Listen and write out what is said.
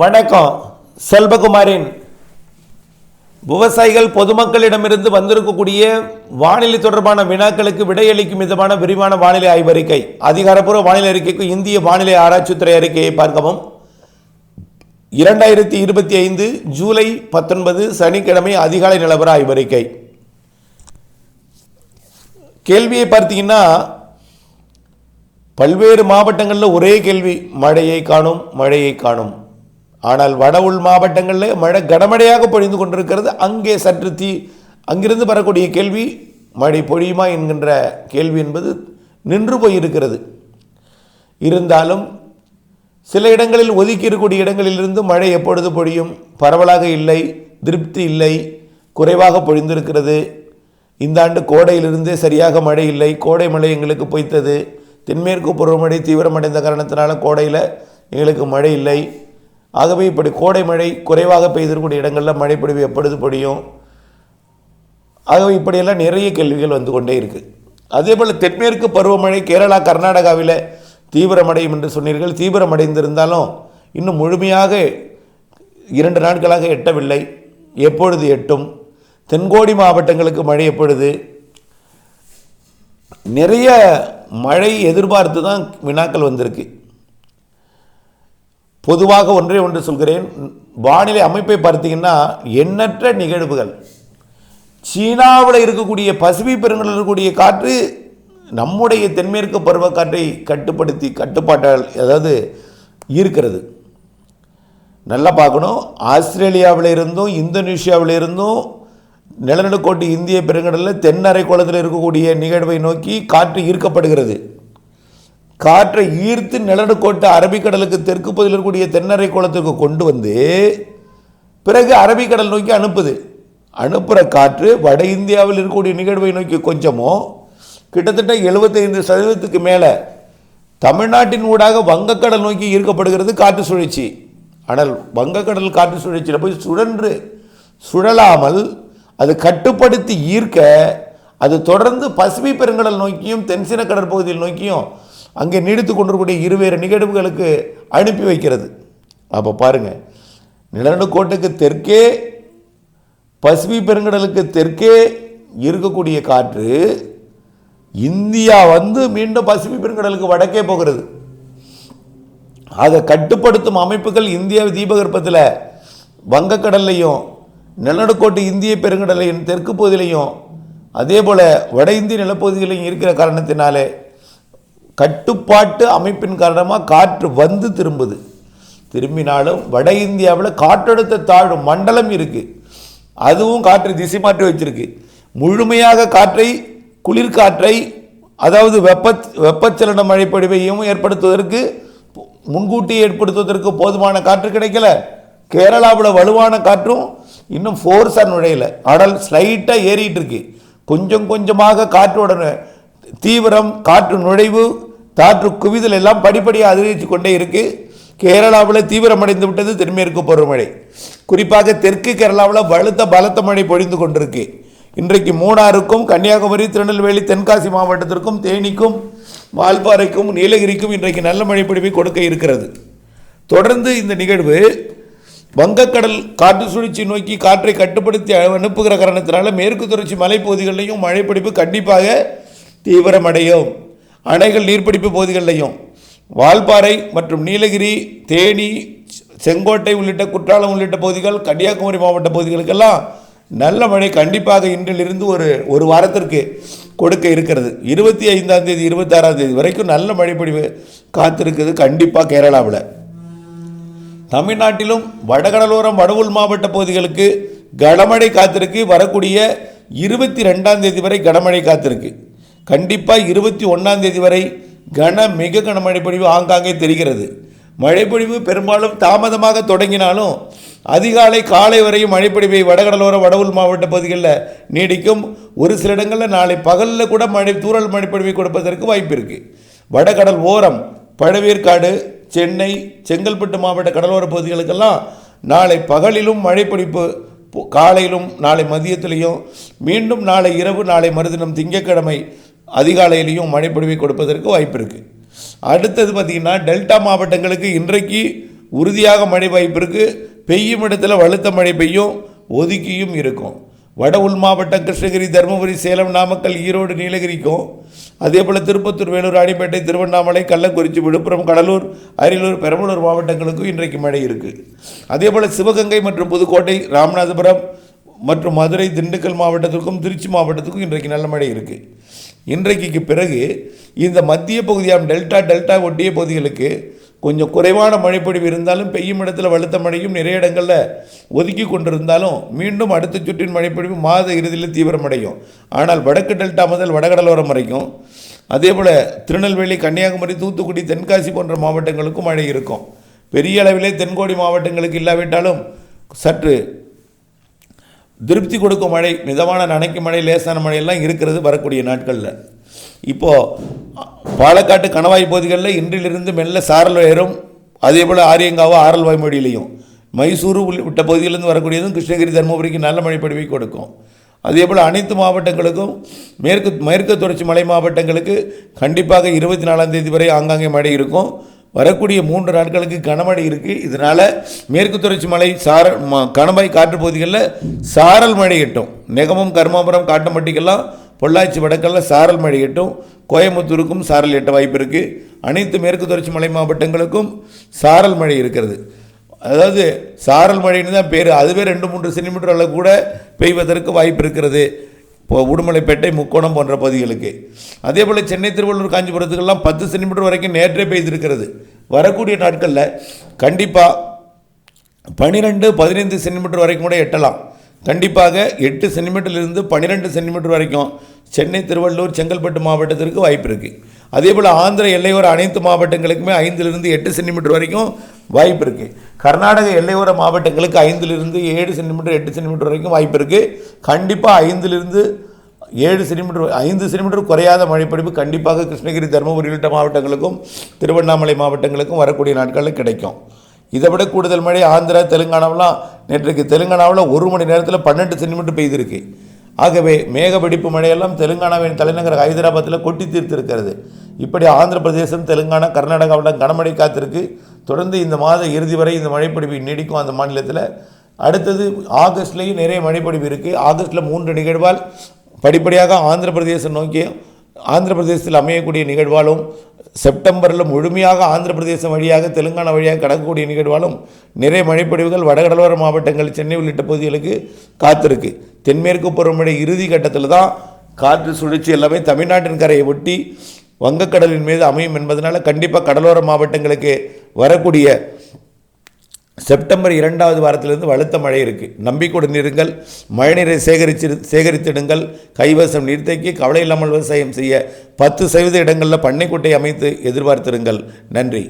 வணக்கம். செல்வகுமாரின் விவசாயிகள் பொதுமக்களிடமிருந்து வந்திருக்கக்கூடிய வானிலை தொடர்பான வினாக்களுக்கு விடையளிக்கும் விதமான விரிவான வானிலை ஆய்வறிக்கை அதிகாரப்பூர்வ வானிலை அறிக்கைக்கு இந்திய வானிலை ஆராய்ச்சித்துறை அறிக்கையை பார்க்கவும். இரண்டாயிரத்தி இருபத்தி ஐந்து ஜூலை பத்தொன்பது சனிக்கிழமை அதிகாலை நிலவர ஆய்வறிக்கை. கேள்வியை பார்த்தீங்கன்னா பல்வேறு மாவட்டங்களில் ஒரே கேள்வி மழையை காணும் மழையை காணும். ஆனால் வட உள் மாவட்டங்களில் மழை கனமழையாக பொழிந்து கொண்டிருக்கிறது. அங்கே சற்று தீ அங்கிருந்து வரக்கூடிய கேள்வி மழை பொழியுமா என்கின்ற கேள்வி என்பது நின்று போயிருக்கிறது. இருந்தாலும் சில இடங்களில் ஒதுக்கி இருக்கக்கூடிய இடங்களிலிருந்து மழை எப்பொழுது பொழியும்? பரவலாக இல்லை திருப்தி இல்லை குறைவாக பொழிந்திருக்கிறது. இந்த ஆண்டு கோடையிலிருந்தே சரியாக மழை இல்லை. கோடை மழை எங்களுக்கு பொய்த்தது. தென்மேற்கு பருவமழை தீவிரமடைந்த காரணத்தினால கோடையில் எங்களுக்கு மழை இல்லை. ஆகவே இப்படி கோடை மழை குறைவாக பெய்திருக்கக்கூடிய இடங்களில் மழை பொழிவு எப்பொழுது பொழியும்? ஆகவே இப்படியெல்லாம் நிறைய கேள்விகள் வந்து கொண்டே இருக்குது அதே போல் தென்மேற்கு பருவமழை கேரளா கர்நாடகாவில் தீவிரமடையும் என்று சொன்னீர்கள். தீவிரமடைந்திருந்தாலும் இன்னும் முழுமையாக இரண்டு நாட்களாக எட்டவில்லை. எப்பொழுது எட்டும்? தென்கோடி மாவட்டங்களுக்கு மழை எப்பொழுது? நிறைய மழை எதிர்பார்த்து தான் வினாக்கள் வந்திருக்கு. பொதுவாக ஒன்றே ஒன்று சொல்கிறேன். வானிலை அமைப்பை பார்த்தீங்கன்னா எண்ணற்ற நிகழ்வுகள். சீனாவில் இருக்கக்கூடிய பசிபிக் பெருங்கடலில் இருக்கக்கூடிய காற்று நம்முடைய தென்மேற்கு பருவக்காற்றை கட்டுப்படுத்தி கட்டுப்பாட்டால் அதாவது ஈர்க்கிறது. நல்லா பார்க்கணும். ஆஸ்திரேலியாவில் இருந்தும் இந்தோனேஷியாவில் இருந்தும் நிலநடுக்கோட்டு இந்திய பெருங்கடலில் தென்னரை குளத்தில் இருக்கக்கூடிய நிகழ்வை நோக்கி காற்று ஈர்க்கப்படுகிறது. காற்றை ஈர்த்து நிலநடுக்கோட்டு அரபிக்கடலுக்கு தெற்கு பகுதியில் இருக்கக்கூடிய தென்னரை கோலத்திற்கு கொண்டு வந்து பிறகு அரபிக்கடல் நோக்கி அனுப்புது. அனுப்புகிற காற்று வட இந்தியாவில் இருக்கக்கூடிய நிகழ்வை நோக்கி கொஞ்சமோ கிட்டத்தட்ட எழுபத்தைந்து சதவீதத்துக்கு மேலே தமிழ்நாட்டின் ஊடாக வங்கக்கடல் நோக்கி ஈர்க்கப்படுகிறது காற்று சுழற்சி. ஆனால் வங்கக்கடல் காற்று சுழற்சியில் போய் சுழன்று சுழலாமல் அது கட்டுப்படுத்தி ஈர்க்க அது தொடர்ந்து பசிபிக் பெருங்கடல் நோக்கியும் தென்சின கடற்பகுதியில் நோக்கியும் அங்கே நீடித்து கொண்டிருக்கூடிய இருவேறு நிகழ்வுகளுக்கு அனுப்பி வைக்கிறது. அப்போ பாருங்கள் நிலநடுக்கோட்டுக்கு தெற்கே பசிபி பெருங்கடலுக்கு தெற்கே இருக்கக்கூடிய காற்று இந்தியா வந்து மீண்டும் பசிபிக் பெருங்கடலுக்கு வடக்கே போகிறது. அதை கட்டுப்படுத்தும் அமைப்புகள் இந்திய தீபகற்பத்தில் வங்கக்கடல்லையும் நிலநடுக்கோட்டு இந்திய பெருங்கடலையும் தெற்கு பகுதியிலையும் அதே போல் வட இந்திய நிலப்பகுதிகளையும் இருக்கிற காரணத்தினாலே கட்டுப்பாட்டு அமைப்பின் காரணமாக காற்று வந்து திரும்புது. திரும்பினாலும் வட இந்தியாவில் காற்றழுத்த தாழ்வு மண்டலம் இருக்குது அதுவும் காற்றை திசை மாற்றி வச்சிருக்கு. முழுமையாக காற்றை குளிர்காற்றை அதாவது வெப்ப வெப்பச்சலன மழைப்பொழிவையும் ஏற்படுத்துவதற்கு முன்கூட்டி ஏற்படுத்துவதற்கு போதுமான காற்று கிடைக்கல. கேரளாவில் வலுவான காற்றும் இன்னும் ஃபோர்ஸாக நுழையல. ஆனால் ஸ்லைட்டாக ஏறிட்டு இருக்கு. கொஞ்சம் கொஞ்சமாக காற்றோட தீவிரம் காற்று நுழைவு காற்று குவிதல் எல்லாம் படிப்படியாக அதிகரித்து கொண்டே இருக்கு. கேரளாவில் தீவிரமடைந்து விட்டது தென்மேற்கு பருவமழை. குறிப்பாக தெற்கு கேரளாவில் வலுத்த பலத்த மழை பொழிந்து கொண்டிருக்கு. இன்றைக்கு மூணாறுக்கும் கன்னியாகுமரி திருநெல்வேலி தென்காசி மாவட்டத்திற்கும் தேனிக்கும் வால்பாறைக்கும் நீலகிரிக்கும் இன்றைக்கு நல்ல மழை பொழிவை கொடுக்க இருக்கிறது. தொடர்ந்து இந்த நிகழ்வு வங்கக்கடல் காற்று சுழற்சி நோக்கி காற்றை கட்டுப்படுத்தி அனுப்புகிற காரணத்தினால மேற்கு தொடர்ச்சி மலைப்பகுதிகளிலையும் மழைப்பிடிப்பு கண்டிப்பாக தீவிரமடையும். அணைகள் நீர்பிடிப்பு பகுதிகளிலையும் வால்பாறை மற்றும் நீலகிரி தேனி செங்கோட்டை உள்ளிட்ட குற்றாலம் உள்ளிட்ட பகுதிகள் கன்னியாகுமரி மாவட்ட பகுதிகளுக்கெல்லாம் நல்ல மழை கண்டிப்பாக இன்றிலிருந்து ஒரு ஒரு வாரத்திற்கு கொடுக்க இருக்கிறது. இருபத்தி ஐந்தாம் தேதி இருபத்தாறாம் தேதி வரைக்கும் நல்ல மழைப்பொழிவு காத்திருக்குது கண்டிப்பாக கேரளாவில். தமிழ்நாட்டிலும் வடகடலோரம் வடவுள் மாவட்ட பகுதிகளுக்கு கனமழை காத்திருக்கு. வரக்கூடிய இருபத்தி ரெண்டாம் தேதி வரை கனமழை காத்திருக்கு. கண்டிப்பாக இருபத்தி ஒன்றாம் தேதி வரை கன மிக கன மழைப்பொழிவு ஆங்காங்கே தெரிகிறது. மழைப்பொழிவு பெரும்பாலும் தாமதமாக தொடங்கினாலும் அதிகாலை காலை வரையும் மழைப்பொழிவை வடகடலோர வடவுள் மாவட்ட பகுதிகளில் நீடிக்கும். ஒரு சில இடங்களில் நாளை பகலில் கூட மழை தூரல் மழைப்பொழிவை கொடுப்பதற்கு வாய்ப்பு இருக்குது வடகடல் ஓரம் பழவேற்காடு சென்னை செங்கல்பட்டு மாவட்ட கடலோர பகுதிகளுக்கெல்லாம் நாளை பகலிலும் மழை காலையிலும் நாளை மதியத்திலையும் மீண்டும் நாளை இரவு நாளை மறுதினம் திங்கக்கிழமை அதிகாலையிலையும் மழைப்பொழிவை கொடுப்பதற்கு வாய்ப்பு இருக்குது அடுத்தது பார்த்திங்கன்னா டெல்டா மாவட்டங்களுக்கு இன்றைக்கு உறுதியாக மழை வாய்ப்பு இருக்குது பெய்யும் இடத்துல வலுத்த மழை பெய்யும் ஒதுக்கியும் இருக்கும். வட உள் மாவட்டம் கிருஷ்ணகிரி தருமபுரி சேலம் நாமக்கல் ஈரோடு நீலகிரிக்கும் அதே போல் திருப்பத்தூர் வேலூர் ராணிப்பேட்டை திருவண்ணாமலை கள்ளக்குறிச்சி விழுப்புரம் கடலூர் அரியலூர் பெரம்பலூர் மாவட்டங்களுக்கும் இன்றைக்கு மழை இருக்குது அதே போல் சிவகங்கை மற்றும் புதுக்கோட்டை ராமநாதபுரம் மற்றும் மதுரை திண்டுக்கல் மாவட்டத்திற்கும் திருச்சி மாவட்டத்துக்கும் இன்றைக்கு நல்ல மழை இருக்குது இன்றைக்கு பிறகு இந்த மத்திய பகுதியாம் டெல்டா டெல்டா ஒட்டிய பகுதிகளுக்கு கொஞ்சம் குறைவான மழைப்பொழிவு இருந்தாலும் பெய்யும் இடத்துல வலுத்த மழையும் நிறைய இடங்களில் ஒதுக்கி கொண்டிருந்தாலும் மீண்டும் அடுத்த சுற்றின் மழைப்பொழிவு மாத இறுதியில் தீவிரமடையும். ஆனால் வடக்கு டெல்டா முதல் வடகடலோரம் வரைக்கும் அதே போல் திருநெல்வேலி கன்னியாகுமரி தூத்துக்குடி தென்காசி போன்ற மாவட்டங்களுக்கும் மழை இருக்கும். பெரிய அளவிலே தென்கோடி மாவட்டங்களுக்கு இல்லாவிட்டாலும் சற்று திருப்தி கொடுக்கும் மழை மிதமான நனைக்கும் மழை லேசான மழையெல்லாம் இருக்கிறது வரக்கூடிய நாட்களில். இப்போது பாலக்காட்டு கணவாய் பகுதிகளில் இன்றிலிருந்து மெல்ல சாரல் உயரும். அதே போல் ஆரியங்காவோ ஆரல் வாய்மொழியிலையும். மைசூரு உள்ளிட்ட பகுதியிலிருந்து வரக்கூடியதும் கிருஷ்ணகிரி தருமபுரிக்கு நல்ல மழை பொழிவை கொடுக்கும். அதே போல் அனைத்து மாவட்டங்களுக்கும் மேற்கு மேற்கு தொடர்ச்சி மலை மாவட்டங்களுக்கு கண்டிப்பாக இருபத்தி நாலாம் தேதி வரை ஆங்காங்கே மழை இருக்கும். வரக்கூடிய மூன்று நாட்களுக்கு கனமழை இருக்குது இதனால் மேற்கு தொடர்ச்சி மலை சாரல் ம- காற்று பகுதிகளில் சாரல் மழை எட்டும். நெகமம் கர்மாபுரம் காட்டம்பட்டிக்கெல்லாம் பொள்ளாச்சி வடக்கெல்லாம் சாரல் மழை எட்டும். கோயம்புத்தூருக்கும் சாரல் எட்ட வாய்ப்பு இருக்குது அனைத்து மேற்கு தொடர்ச்சி மலை மாவட்டங்களுக்கும் சாரல் மழை இருக்கிறது. அதாவது சாரல் மழைன்னு தான் பேர். அதுவே ரெண்டு மூன்று சென்டிமீட்டர் அளவு கூட பெய்வதற்கு வாய்ப்பு இருக்கிறது. இப்போ உடுமலைப்பேட்டை முக்கோணம் போன்ற பகுதிகளுக்கு. அதே போல் சென்னை திருவள்ளூர் காஞ்சிபுரத்துக்கெல்லாம் பத்து சென்டிமீட்டர் வரைக்கும் நேற்றே பெய்திருக்கிறது. வரக்கூடிய நாட்களில் கண்டிப்பாக பன்னிரெண்டு பதினைந்து சென்டிமீட்டர் வரைக்கும் கூட எட்டலாம். கண்டிப்பாக எட்டு சென்டிமீட்டர்லேருந்து பன்னிரெண்டு சென்டிமீட்டர் வரைக்கும் சென்னை திருவள்ளூர் செங்கல்பட்டு மாவட்டத்திற்கு வாய்ப்பு இருக்குது அதே போல் ஆந்திர எல்லையோர அனைத்து மாவட்டங்களுக்குமே ஐந்திலிருந்து எட்டு சென்டிமீட்டர் வரைக்கும் வாய்ப்பு இருக்குது கர்நாடக எல்லையோர மாவட்டங்களுக்கு ஐந்திலிருந்து ஏழு சென்டிமீட்டர் எட்டு சென்டிமீட்டர் வரைக்கும் வாய்ப்பு இருக்குது கண்டிப்பாக ஐந்திலிருந்து ஏழு சென்டிமீட்டர் ஐந்து சென்டிமீட்டர் குறையாத மழைப்பொழிவு கண்டிப்பாக கிருஷ்ணகிரி தருமபுரி உள்ளிட்ட மாவட்டங்களுக்கும் திருவண்ணாமலை மாவட்டங்களுக்கும் வரக்கூடிய நாட்களில் கிடைக்கும். இதை விட கூடுதல் மழை ஆந்திரா தெலுங்கானாவெலாம் நேற்றுக்கு தெலுங்கானாவில் ஒரு மணி நேரத்தில் பன்னெண்டு சென்டிமீட்டர் பெய்திருக்கு. ஆகவே மேக வெடிப்பு மழையெல்லாம் தெலுங்கானாவின் தலைநகர் ஹைதராபாத்தில் கொட்டி தீர்த்திருக்கிறது. இப்படி ஆந்திர பிரதேசம் தெலுங்கானா கர்நாடகாவில் கனமழை காத்திருக்கு. தொடர்ந்து இந்த மாத இறுதி வரை இந்த மழைப்பிடிப்பு நீடிக்கும் அந்த மாநிலத்தில். அடுத்தது ஆகஸ்ட்லேயும் நிறைய மழைப்பிடிப்பு இருக்குது ஆகஸ்ட்டில் மூன்று நிகழ்வால் படிப்படியாக ஆந்திர பிரதேசம் நோக்கி ஆந்திர பிரதேசத்தில் அமையக்கூடிய நிகழ்வாலும் செப்டம்பரில் முழுமையாக ஆந்திர பிரதேசம் வழியாக தெலுங்கானா வழியாக கடக்கக்கூடிய நிகழ்வாலும் நிறைய மழைப்பொழிவுகள் வடகடலோர மாவட்டங்கள் சென்னை உள்ளிட்ட பகுதிகளுக்கு காத்திருக்கு. தென்மேற்கு பருவமழை இறுதி கட்டத்தில் தான் காற்று சுழற்சி எல்லாமே தமிழ்நாட்டின் கரையை ஒட்டி வங்கக்கடலின் மீது அமையும் என்பதனால் கண்டிப்பாக கடலோர மாவட்டங்களுக்கு வரக்கூடிய செப்டம்பர் இரண்டாவது வாரத்திலிருந்து வலுத்த மழை இருக்குது நம்பிக்கையுடன் இருங்கள் மழைநீரை சேகரிச்சு சேகரித்திடுங்கள். கைவசம் நீர்த்தேக்கி கவலை இல்லாமல் விவசாயம் செய்ய பத்து சதவீத இடங்களில் பண்ணைக்குட்டை அமைத்து எதிர்பார்த்திருங்கள். நன்றி.